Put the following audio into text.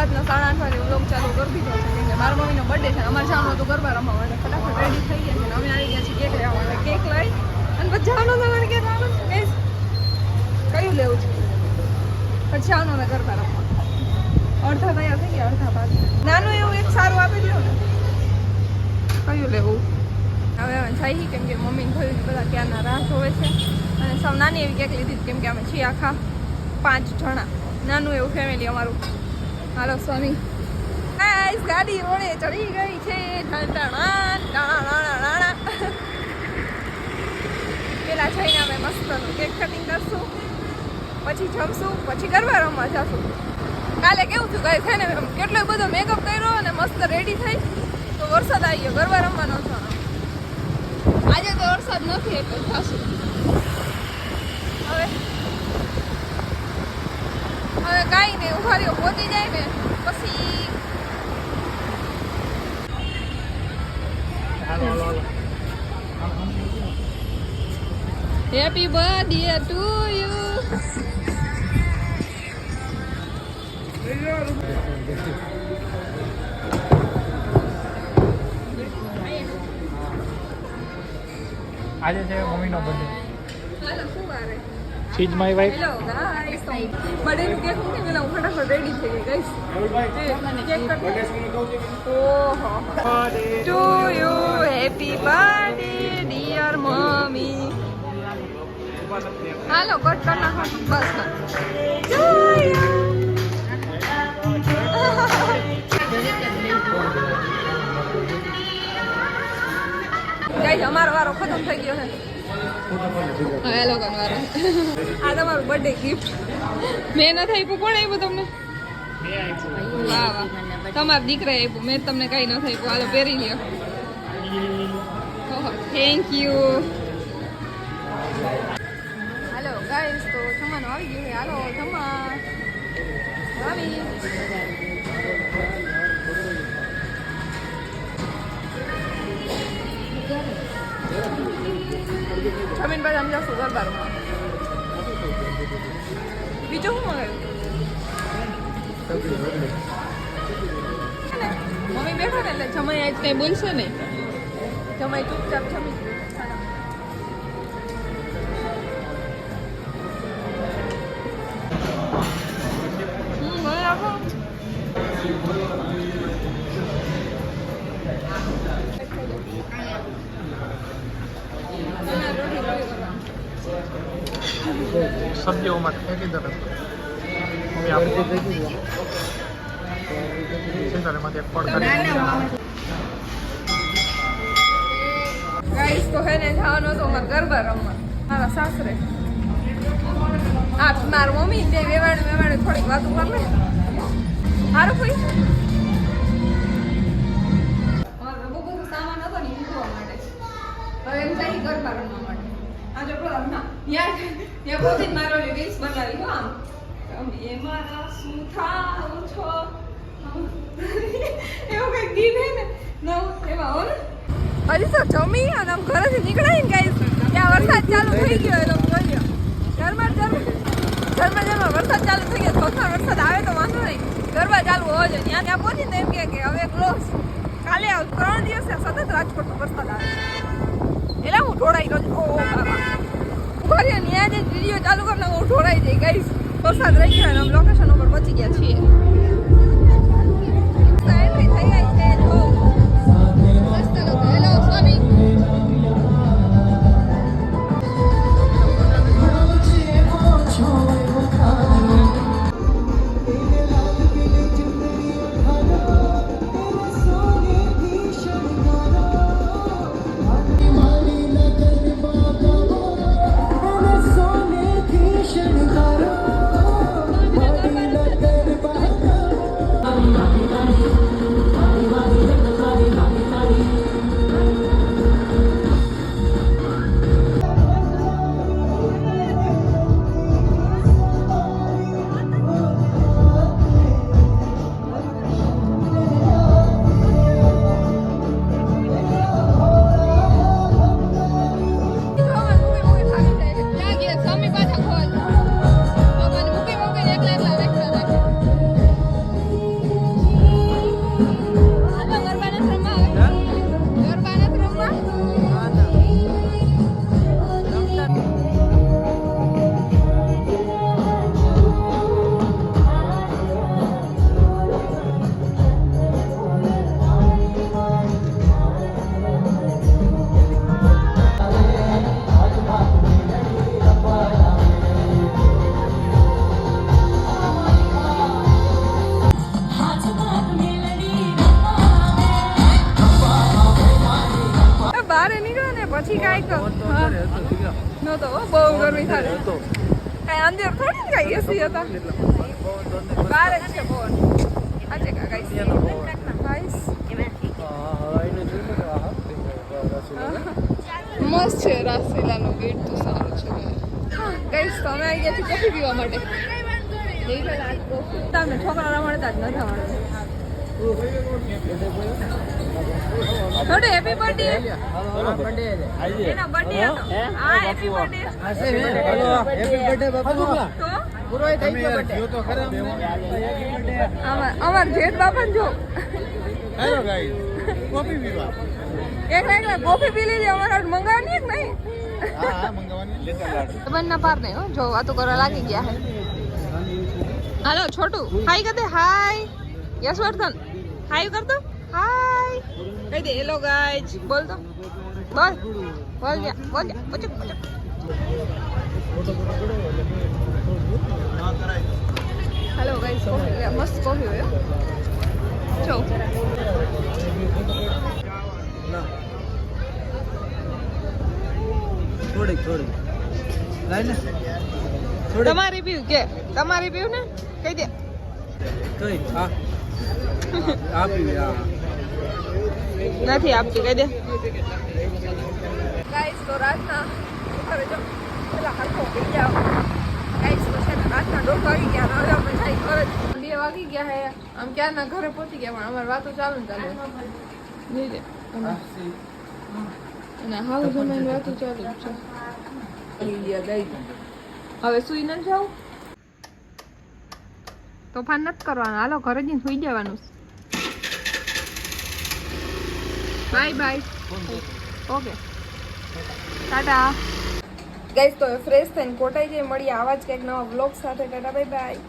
રાતના સાડા આઠ વાગે વ્લોગ ચાલુ કરી દીધો. છે કેમ કે મારા મમ્મીનો બર્થડે છે અમારે શામનો તો ગરબા રમવા માટે. ફટાફટ રેડી થઈ ગયા છે અમે આવી ગયા છીએ કેક લેવા માટે. કેક લઈ અને પછી જવાનું તમારે કે જવાનું કયું લેવું છે? પછી આવવાનું અમે ગરબા રમવા. અડધા તૈયાર થઈ ગયા, અડધા બાકી નાનું એવું એક સારું આપી દો ને. કયું લેવું? હવે અમે જઈએ કેમ કે મમ્મીને થયું છે બધા ક્યારના રાહ જોવે છે. અને સૌ નાની એવી કેક લીધી કેમ કે અમે છીએ આખા પાંચ જણા. નાનું એવું ફેમિલી અમારું. હાલો, સ્વામી. ગાઈસ ગાડી રોડે ચડી ગઈ છે. પેલા જઈને અમે મસ્ત કેક કટિંગ કરશું, પછી જમશું, પછી ગરબા રમવા જશું. કાલે કેવું થયું? ગાય છે ને કેટલો બધો મેકઅપ કર્યો અને મસ્ત રેડી થઈ. તો વરસાદ આવી ગયો ગરબા રમવાનો હતો. આજે તો વરસાદ નથી, એટલે થશે. હવે કાંઈ નહીં ઉઘારીઓ પહોંચી જાય ને પછી હેપી બર્થડે ટુ યુ આજે છે મમ્મીનો બર્થડે ચાલો શું વારે? ચીજ my wife hello guys birthday cake હું પેલા હું ફટાફટ રેડી થઈ ગઈ ગાઈસ કેક કટ ઓહો. To you happy birthday dear mummy hello cut કર નાખો. બસ ટુ યુ ગાઈસ અમારો વારો ખતમ થઈ ગયો છે. હા એ લોકોનો વારો આ તમારું બર્થડે ગિફ્ટ મેં નથી આપ્યું. કોણ આપ્યું તમને? વાહ વાહ. તમારા દીકરા આપ્યું. મેં તમને કઈ નથી આપ્યું. હાલો પહેરી લ્યો. થેન્ક યુ હાલો ગાઈસ તો જમવાનું આવી ગયું હાલો જમવા આવી. જમીન બાદ આમ સુગર ગરબા રમવા બીજું શું મંગાવ્યું? મમ્મી બેઠા ને એટલે જમાઈ આજ કઈ બોલશે ને જમાઈ ચૂપચાપ જમી સબ્જીઓમાં ફેંકી દે મમ્મી આપણે ચિંતામાંથી એક પડ કરી ગાઈસ તો હે ને જવાનો તો મારા ગરબા રમવા. મારા સાસરે. આ મારા મમ્મી તે વેવાણ વેવાણ થોડીક વાતો કર લે હારું કોઈ? એમ ગરબા રમવા માટે. આ જો ના ત્યાં ત્યાં પહોંચીને મારો રીલ્સ બનાવી હો આમ. તમે મારા શું થાવ છો? એવું કઈ ગીત હે ને? નવ, એવા હો ને? હજી તો જમી અને આમ ઘરેથી નીકળાય ને ગાઈસ ત્યાં વરસાદ ચાલુ થઈ ગયો એ લોકો બોલ્યો. ઘરમાં ચાલુ ઘરમાં ઘરમાં વરસાદ ચાલુ થઈ ગયો. થોડો વરસાદ આવે તો વાંધો નહીં. ગરબા ચાલુ હોવો જોઈએ. ત્યાં ત્યાં પહોંચીને એમ કે હવે ક્લોઝ કાલે ત્રણ દિવસે સતત રાજકોટમાં વરસાદ આવે. એટલે હું ઢોળાઈ ગયો. ઓ બાબા. ઊભા રહ્યા ત્યાં જ વીડિયો ચાલુ કરીને હું ઢોળાઈ જઈ ગઈશ વરસાદ રહી ગયો અને લોકેશન ઉપર પહોંચી ગયા છીએ. થઈ ગઈ પછી કાંઈ તો નહોતો બહુ ગરમી થાય કાંઈ અંદર થોડી કાંઈ એસી હતા બહાર જ છે પવન આજે કા ગાઈસ ગાઈસ મસ્ત છે રાસીલાનો ગેટ તો સારો છે ગાઈસ તમે આવી ગયા છો કોફી પીવા માટે તમને છોકરા રમાડતા જ નથી રમાડતા થોડું હેપી બર્થડે એનો બર્થડે હતો. હા? હેપી બર્થડે તો? અમાર અમાર જેઠ બાપા જો. હેલો ગાઈસ કોફી પીવા. એક એકલા કોફી પી લીધી. અમારે મંગાવવાની એક નહીં? હા હા મંગાવવાની. લેતા લાડ બંને પાર નહીં હો. જો વાતો કરવા લાગી ગયા હે હાલો છોટું. હાય કદે? હાય. યશવર્ધન. હાય કર દો હાય કહી દે હેલો ગાઈઝ બોલ તો બોલ બોલ જા બોલ જા બચક બચક હેલો ગાઈઝ કોફી લે મસ્ત કોફી હોય હો. જો થોડીક થોડીક. લાઈ ને. તમારી પીવું કે તમારી પીવું ને? કહી દે. કઈ? હા આપી હા. નથી આપતી કહી દે. ગાઈસ તો રાતના હવે જો પેલા હરખો પી જાવ ગાઈસ તો છે રાતના દોઢ વાગી ગયા હવે આપણે જાય ઘરે. બે વાગી ગયા હે. આમ ક્યારના ઘરે પહોંચી ગયા પણ અમારી વાતો ચાલુ ને ચાલે. અને હાવ જમાઈને વાતો ચાલુ છે. હવે સુઈ ન જાવ? તોફાન નથી કરવાનું. હાલો, ઘરે જઈને સુઈ જવાનું bye bye okay tata guys તો ફ્રેશ થઈને કોટાઈ જઈ મળીએ આવા જ કંઈક નવા બ્લોગ સાથે. Tata bye bye